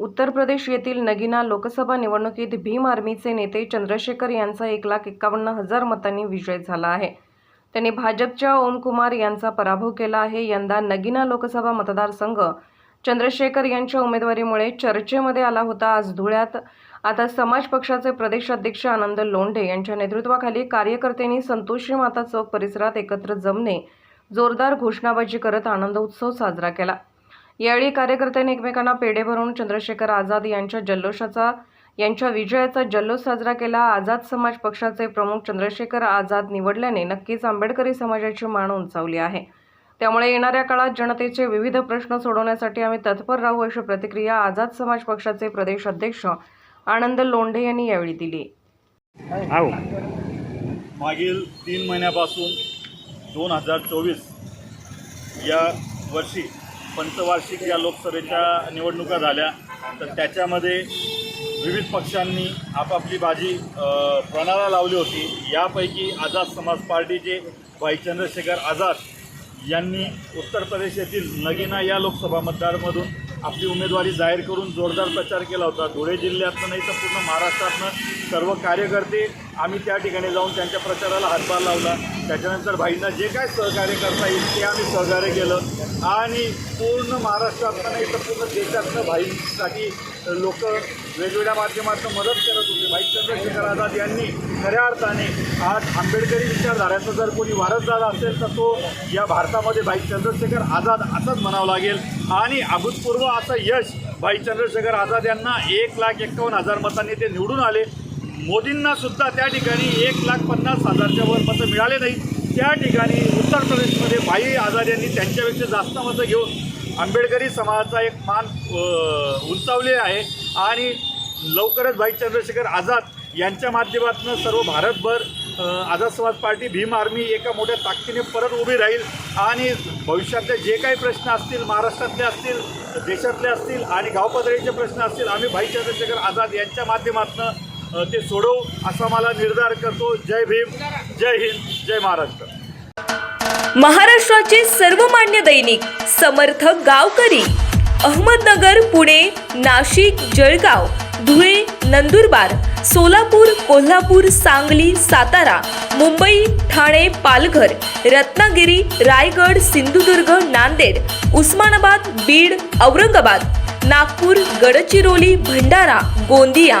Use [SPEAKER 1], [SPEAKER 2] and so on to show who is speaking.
[SPEAKER 1] उत्तर प्रदेश येथील नगिना लोकसभा निवडणुकीत भीम आर्मीचे नेते चंद्रशेखर यांचा एक लाख एक्कावन्न हजार मतांनी विजय झाला आहे. त्यांनी भाजपच्या ओमकुमार यांचा पराभव केला आहे. यंदा नगिना लोकसभा मतदारसंघ चंद्रशेखर यांच्या उमेदवारीमुळे चर्चेमध्ये आला होता. आज धुळ्यात आता समाज पक्षाचे प्रदेश अध्यक्ष आनंद लोंढे यांच्या नेतृत्वाखाली कार्यकर्त्यांनी संतोषी माता चौक परिसरात एकत्र जमणे जोरदार घोषणाबाजी करत आनंद उत्सव साजरा केला. यावेळी कार्यकर्त्यांनी एकमेकांना पेढे भरून चंद्रशेखर आझाद यांच्या जल्लोषाचा यांच्या विजयाचा जल्लोष साजरा केला. आझाद समाज पक्षाचे प्रमुख चंद्रशेखर आझाद निवडल्याने नक्कीच आंबेडकरी समाजाची मान उंचावली आहे. त्यामुळे येणाऱ्या काळात जनतेचे विविध प्रश्न सोडवण्यासाठी आम्ही तत्पर राहू अशी प्रतिक्रिया आझाद समाज पक्षाचे प्रदेश अध्यक्ष आनंद लोंढे यांनी यावेळी दिली.
[SPEAKER 2] मागील तीन महिन्यापासून दोन हजार चोवीस या वर्षी पंचवार्षिक या लोकसभेच्या निवडणुका झाल्या. तर त्याच्यामध्ये विविध पक्षांनी आपापली बाजी प्रणाला लावली होती. यापैकी आझाद समाज पार्टीचे भाई चंद्रशेखर आझाद यांनी उत्तर प्रदेश येथील नगिना या लोकसभा मतदारमधून आपली उमेदवारी जाहीर करून जोरदार प्रचार केला होता. धुळे जिल्ह्यातनं नाही तर पूर्ण महाराष्ट्रातनं सर्व कार्यकर्ते आम्ही त्या ठिकाणी जाऊन त्यांच्या प्रचाराला हातभार लावला. त्याच्यानंतर भाईंना जे काय सहकार्य करता येईल ते आम्ही सहकार्य केलं. आणि पूर्ण महाराष्ट्रातनं नाही तर पूर्ण देशातनं भाईंसाठी लोक वेगवेगळ्या माध्यमातून मदत करत होते. भाई चंद्रशेखर आझाद यांनी खऱ्या अर्थाने आज आंबेडकरी विचारधाऱ्याचा जर कोणी वारसदार असेल तर तो या भारतामध्ये भाई चंद्रशेखर आझाद असंच म्हणावं लागेल. आणि अभूतपूर्व असं यश भाई चंद्रशेखर आझाद यांना एक लाख एक्कावन्न हजार मतांनी ते निवडून आले. मोदींना सुद्धा त्या ठिकाणी एक लाख पन्नास हजारच्या वर मतं मिळाले नाही त्या ठिकाणी उत्तर प्रदेशमध्ये भाई आझाद यांनी त्यांच्यापेक्षा जास्त मतं घेऊन आंबेडकरी समाजाचा एक मान उंचावले आहे. आणि लवकरच भाई चंद्रशेखर आझाद यांच्या माध्यमातून सर्व भारतभर आझाद समाज पार्टी भीम आर्मी एका मोठ्या ताकदीने परत उभी राहील. आणि भविष्यातले जे काही प्रश्न असतील महाराष्ट्रातले असतील देशातले असतील आणि गावपातळीचे प्रश्न असतील आम्ही भाई चंद्रशेखर आझाद यांच्या माध्यमातून ते सोडवू असा मला निर्धार करतो. जय भीम जय हिंद जय महाराष्ट्र.
[SPEAKER 3] महाराष्ट्राचे सर्वमान्य दैनिक समर्थ गावकरी अहमदनगर पुणे नाशिक जळगाव धुळे नंदुरबार सोलापूर कोल्हापूर सांगली सातारा मुंबई ठाणे पालघर रत्नागिरी रायगड सिंधुदुर्ग नांदेड उस्मानाबाद बीड औरंगाबाद नागपूर गडचिरोली भंडारा गोंदिया